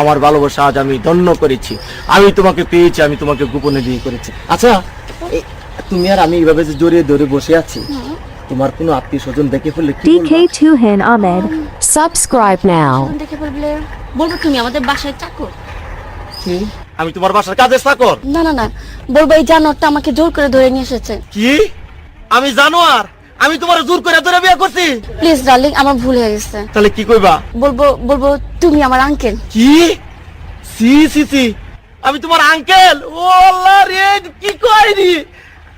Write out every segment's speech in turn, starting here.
আমার ভালোবাসা আজ আমি ধন্য করেছি। আমি তোমাকে পেয়েছি আমি তোমাকে গোপনে বিয়ে করেছি। আচ্ছা তুমি আর আমি এইভাবে যে জড়িয়ে ধরে বসে আছি তোমার কোনো আত্মীয় স্বজন দেখে ফেললে কি বলবে? DK Tuhin Ahmed. Subscribe now. দেখে বলবে বলব তুমি আমাদের বাসায় চাকর? কি? আমি তোমার বাসার কাজে চাকর? না না না। বলব এই জানোয়ারটা আমাকে জোর করে ধরে নিয়ে এসেছে। কি? আমি জানো আর আমি তোমার জোর করে ধরে বিয়ে করছি। প্লিজ ডার্লিং আমার ভুল হয়ে গেছে। তাহলে কি কইবা? বলব বলব তুমি আমার আঙ্কেল কি? সি সি সি। আমি তোমার আঙ্কেল ও আল্লাহ রে কি কইনি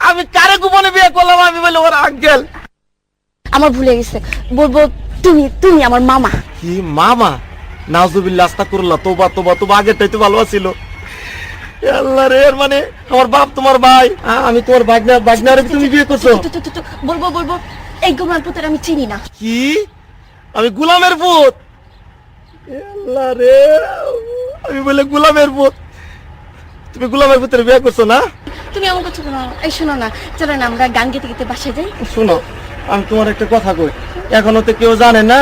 আমি কারে গোপনে বিয়ে করলাম? আমি বলে ওর আঙ্কেল আমার ভুল গেছে। বলব তুমি তুমি আমার মামা। কি মামা? নাজুবিল্লাহ আস্তাগফিরুল্লাহ তোবা তোবা তোবা আগেরটাই তো ভালো ছিল আল্লাহ রে মানে আমার বাপ তোমার ভাই। আমি তোমার বাগনা বাগনারে তুমি বিয়ে করছ? তু, তু, তু, তু, বলব বলব এই গোমার পুতের আমি চিনি না। কি? আমি গুলামের পুত? আল্লাহ রে আমি বলে গুলামের পুত। তুমি গুলামের পুতের বিয়ে করছ না? তুমি আমার কথা শোনো এই শোনো না চলো না আমরা গান গেতে গেতে বাসায় যাই। শোনো আমি তোমার একটা কথা কই। এখনও তো কেউ জানে না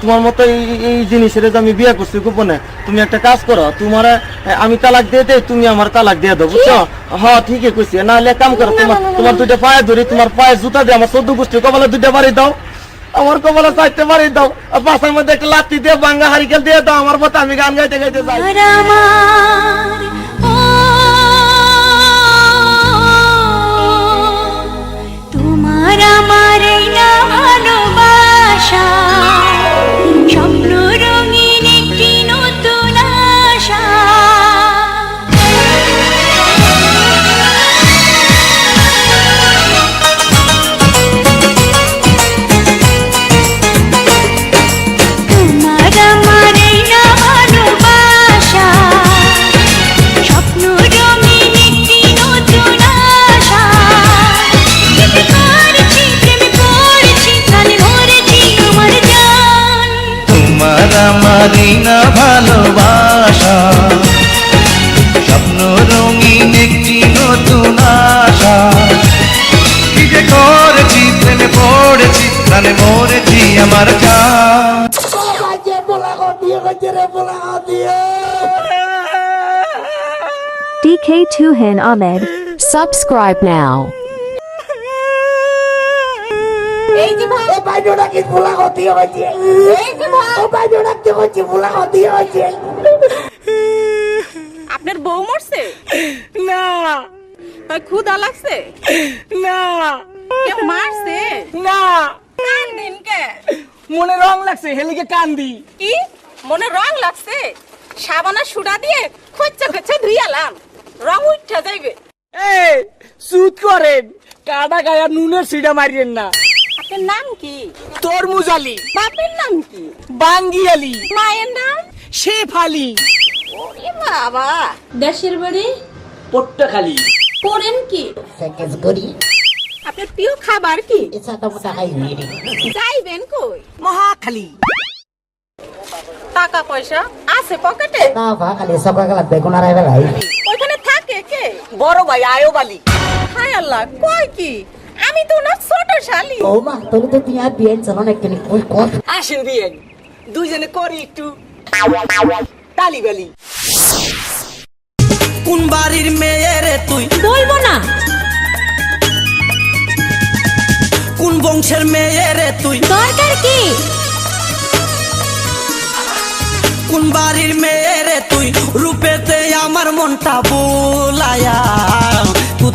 তোমার মতো এই- জিনিসের যে আমি বিয়ে করছি গোপনে তুমি একটা কাজ করো তোমার আমি তালাক দিয়ে দেই তুমি আমার তালাক দিয়ে দাও বুঝছ? হ্যাঁ ঠিকই কইছি। নাহলে এক কাম করো না, তোমার না, না, তোমার দুইটা পায়ে ধরি তোমার পায়ে জুতা দিয়ে আমার চোদ্দ গোষ্ঠী কপালে দুইটা বাড়ি দাও। আমার কপালে চারটে বাড়ি দাও। আর পাশের মধ্যে একটা লাত্তি দিয়ে বাঙ্গা হারিকেল দিয়ে দাও আমার মতো আমি গান গাইতে গাইতে যাই। আমারই না ভালোবাসা স্বপ্ন রঙিন একটি নতুন আশা কি যে করেছি প্রেমে পড়েছি প্রাণে মরেছি আমার জান DK Tuhin Ahmed. Subscribe now. এই যে ভাই। ও বাইরে নাকি ফুলা হতি হয়েছে? এই যে ভাই। ও বাইরে রাখতে হচ্ছে? ফুলা হতি হয়েছে? আপনার বউ মরছে? না। তাই ক্ষুদা লাগছে? না। কে মারছে? না। কান দিন কে? মনে রং লাগছে হেলিকে কান্দি। কি? মনে রং লাগছে? সাবানা সুডা দিয়ে খচ্চা খচ্চা ধুইয়ালাম রং উঠা যাইবে। এই সুদ করেন। কাটা গায়া নুনের সিডা মারিয়েন না। আপনার নাম কি? তরমুজ আলী। বাপের নাম কি? বাঙ্গি আলী। মায়ের নাম? শেফ আলী। ওরে বাবা। দেশের বাড়ি? পট্টাখালী। করেন কি? করি আপনার প্রিয় খাবার কি? সাদা মোটা খাই যাইবেন কই? মহাখালী। টাকা পয়সা আছে পকেটে? না ভা খালি সকাল বেগুন আর বেলাই ওইখানে থাকে কে? বড় ভাই আয়ো বালি হায় আল্লাহ কয় কি? আমি তো ওনার ছোট শালি। ও মা তোলে তো তুই আর বিয়ে চলো না একটু কই কর। আসেন বিয়ে দুইজনে করি একটু। তালি বালি। কোন বাড়ির মেয়ে রে তুই? বলব না। কোন বংশের মেয়ে রে তুই? দরকার কি? কোন বাড়ির মেয়ে রে তুই? রূপেতে আমার মনটা বোলায়া।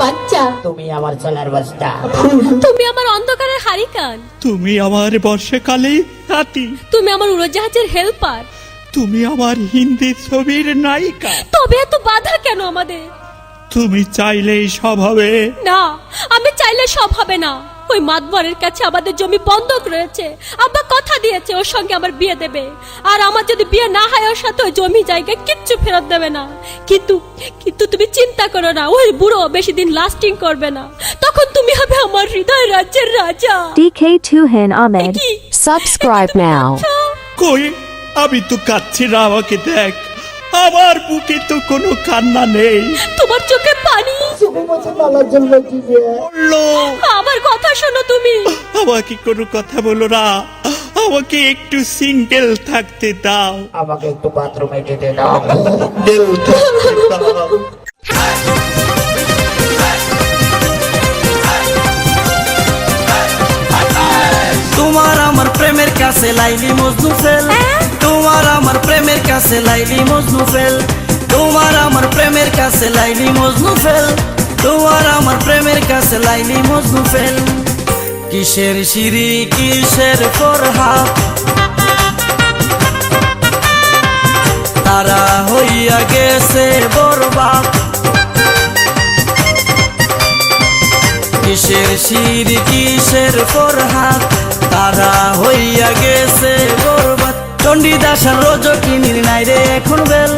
বাচ্চা। তুমি আমার সোনার বস্তা। তুমি আমার অন্ধকারের হারিকান। তুমি আমার বর্ষাকালে হাতি তুমি আমার উড়োজাহাজের হেল্পার। তুমি আমার হিন্দি ছবির নায়িকা। তবে এত বাধা কেন আমাদের? তুমি চাইলেই সব হবে। না আমি চাইলে সব হবে না। ওই মাতবরের কাছে আমাদের জমি বন্ধক রয়েছে। আব্বা কথা দিয়েছে ওর সঙ্গে আমার বিয়ে দেবে। আর আমার যদি বিয়ে না হয় ওর সাথে ওই জমি জায়গা কিচ্ছু ফেরত দেবে না। কিন্তু কিন্তু তুমি চিন্তা করো না ওই বুড়ো বেশি দিন লাস্টিং করবে না। তখন তুমি হবে আমার হৃদয় রাজ্যের রাজা। DK Tuhan Ahmed. কি Subscribe now. কই? আমি তো কাচ্ছি না আমাকে দেখ। আমার বুকে তো কোনো কান্না নেই। তোমার চোখে পানি। বলল। আমার কথা শোনো তুমি। আমাকে কোনো কথা বলো না। আমাকে একটু সিঙ্গেল থাকতে দাও। আমাকে একটু বাথরুমে যেতে দাও। তোমার আমার প্রেমের কাছে লাইলি মজনু ফেল। তোমার আমার প্রেমের কাছে লাইলি মজনু ফেল। তোমার আমার প্রেমের কাছে লাইলি মজনু ফেল। প্রেমের কাছে লাইলি মজনু ফেল কিসের সিঁড়ি কিসের ফরহাদ? তারা হইয়া গেছে বরবাদ। কিসের শির কিসের ফরহাত তারা হইয়া গেছে বরবাদ। চণ্ডীদাস আর রজকিনীর নাই রে এখন বেল।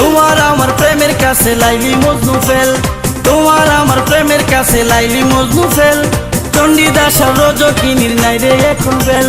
তোমার আমার প্রেমের কাছে লাইলি মজনু ফেল তোমার আমার প্রেমের কাছে লাইলি মজনু ফেল। চণ্ডীদাস রোজ রজকিনীর নাই রে এখন বেল।